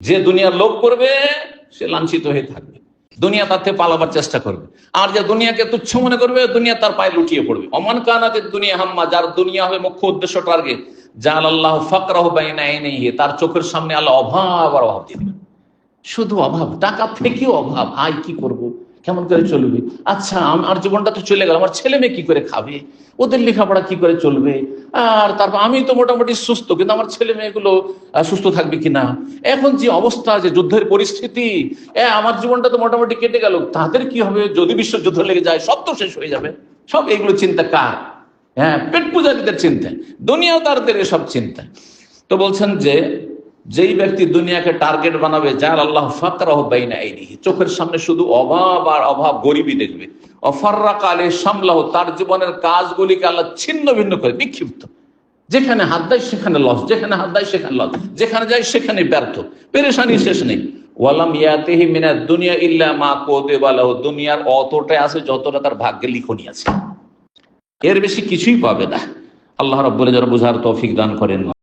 যে দুনিয়ার লোভ করবে, সে লাঞ্ছিত হয়ে থাকবে। দুনিয়া তার থেকে পালাবার চেষ্টা করবে। আর যে দুনিয়াকে তুচ্ছ মনে করবে, দুনিয়া তার পায়ে লুটিয়ে পড়বে। অমান কানাতের দুনিয়া হাম্মা, যার দুনিয়া হবে মুখ্য উদ্দেশ্য টার্গেট, জাল আল্লাহ ফাকরাহ নেই তার চোখের সামনে আল্লাহ অভাব আর অভাব দিয়ে শুধু অভাব, টাকা থেকেও অভাব। আয় কি করব? কেমন করে চলবে? আচ্ছা আমার জীবনটা তো চলে গেল, আমার ছেলে মেয়ে কি করে খাবে? ওদের লেখাপড়া কি করে চলবে? আর তারপর আমি তো মোটামুটি সুস্থ, কিন্তু আমার ছেলে মেয়েগুলো সুস্থ থাকবে কিনা এখন যে অবস্থা, যে যুদ্ধের পরিস্থিতি আমার জীবনটা তো মোটামুটি কেটে গেল। তাদের কি হবে? যদি বিশ্ব যুদ্ধ লেগে যায়, সব তো শেষ হয়ে যাবে। সব এগুলো চিন্তা কার? হ্যাঁ পেট পূজারীদের চিন্তা। দুনিয়াও এসব চিন্তা। তো বলছেন যে যেই ব্যক্তি দুনিয়াকে টার্গেট বানাবে, যার আল্লাহ ফাকরাহ বাইনা আইনিহি, চোখের সামনে শুধু অভাব আর অভাব গরিবই দেখবে। অফাররা কালে সামলাহ তার জীবনের কাজগুলিকে আল্লাহ ছিন্ন ভিন্ন করে, বিক্ষিপ্ত। যেখানে হাত দেয় সেখানে লস, যেখানে হাত দেয় সেখানে লস, যেখানে যায় সেখানে ব্যর্থ পেরেশানি শেষ নেই। ওয়ালাম ইয়াতেহি মিনা দুনিয়া ইল্লা মা কোতে বালাহ দুনিয়ার অতটাই আছে যতটা তার ভাগ্যে লিখনি আছে। এর বেশি কিছুই পাবে না। আল্লাহ রব্বুল যারা বুঝার তৌফিক দান করেন।